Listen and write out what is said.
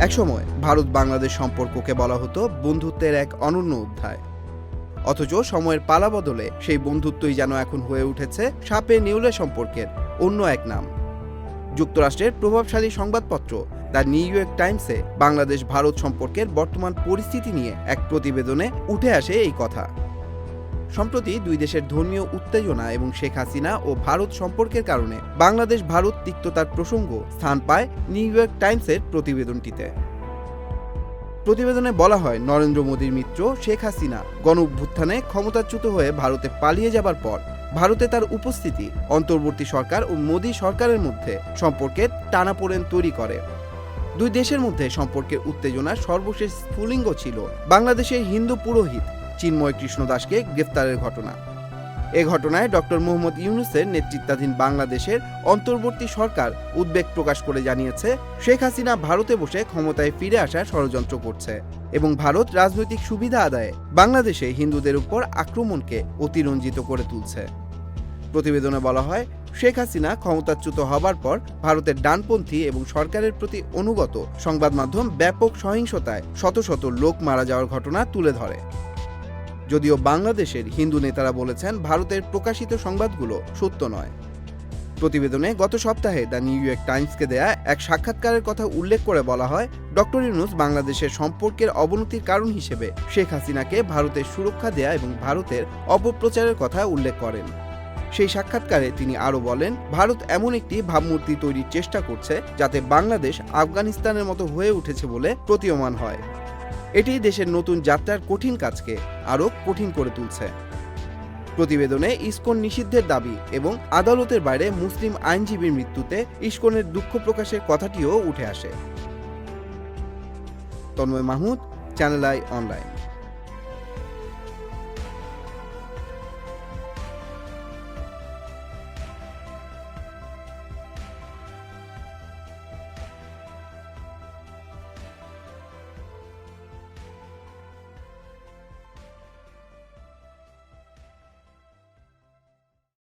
একসময় ভারত বাংলাদেশ সম্পর্ককে বলা হতো বন্ধুত্বের এক অনন্য অধ্যায়। অথচ সময়ের পালা বদলে সেই বন্ধুত্বই যেন এখন হয়ে উঠেছে সাপে নিউলে সম্পর্কের অন্য এক নাম। যুক্তরাষ্ট্রের প্রভাবশালী সংবাদপত্র দ্য নিউ ইয়র্ক টাইমসে বাংলাদেশ ভারত সম্পর্কের বর্তমান পরিস্থিতি নিয়ে এক প্রতিবেদনে উঠে আসে এই কথা। সম্প্রতি দুই দেশের ধর্মীয় উত্তেজনা এবং শেখ হাসিনা ও ভারত সম্পর্কের কারণে বাংলাদেশ ভারত তিক্ততার প্রসঙ্গ স্থান পায় নিউ ইয়র্ক টাইমসের প্রতিবেদনটিতে। প্রতিবেদনে বলা হয়, নরেন্দ্র মোদীর মিত্র শেখ হাসিনা গণ অভ্যুত্থানে ক্ষমতাচ্যুত হয়ে ভারতে পালিয়ে যাবার পর ভারতে তার উপস্থিতি, অন্তর্বর্তী সরকার ও মোদী সরকারের মধ্যে সম্পর্কের টানাপোড়েন তৈরি করে। দুই দেশের মধ্যে সম্পর্কের উত্তেজনার সর্বশেষ স্ফুলিঙ্গ ছিল বাংলাদেশের হিন্দু পুরোহিত চিন্ময় কৃষ্ণ দাসকে গ্রেফতারের ঘটনা। এ ঘটনায় ডক্টর মোহাম্মদ ইউনুসের নেতৃত্বাধীন বাংলাদেশের অন্তর্বর্তী সরকার উদ্বেগ প্রকাশ করে জানিয়েছে, শেখ হাসিনা ভারতে বসে ক্ষমতায় ফিরে আসার ষড়যন্ত্র করছে এবং ভারত রাজনৈতিক সুবিধা আদায়ে বাংলাদেশে হিন্দুদের উপর আক্রমণকে অতিরঞ্জিত করে তুলছে। প্রতিবেদনে বলা হয়, শেখ হাসিনা ক্ষমতাচ্যুত হবার পর ভারতের ডানপন্থী এবং সরকারের প্রতি অনুগত সংবাদ মাধ্যম ব্যাপক সহিংসতায় শত শত লোক মারা যাওয়ার ঘটনা তুলে ধরে। যদিও বাংলাদেশের হিন্দু নেতারা বলেছেন ভারতের প্রকাশিত সংবাদগুলো সত্য নয়। প্রতিবেদনে গত সপ্তাহে দ্য নিউ ইয়র্ক টাইমসকে দেয়া এক সাক্ষাৎকারের কথা উল্লেখ করে বলা হয়, ডক্টর ইউনুস বাংলাদেশের সম্পর্কের অবনতির কারণ হিসেবে শেখ হাসিনাকে ভারতের সুরক্ষা দেয়া এবং ভারতের অপপ্রচারের কথা উল্লেখ করেন। সেই সাক্ষাৎকারে তিনি আরও বলেন, ভারত এমন একটি ভাবমূর্তি তৈরির চেষ্টা করছে যাতে বাংলাদেশ আফগানিস্তানের মতো হয়ে উঠেছে বলে প্রতীয়মান হয়। এটি দেশের নতুন যাত্রার কঠিন কাজকে আরও কঠিন করে তুলছে। প্রতিবেদনে ইস্কন নিষিদ্ধের দাবি এবং আদালতের বাইরে মুসলিম আইনজীবীর মৃত্যুতে ইস্কনের দুঃখ প্রকাশের কথাটিও উঠে আসে। Tanmoy Mahmud, channel I online.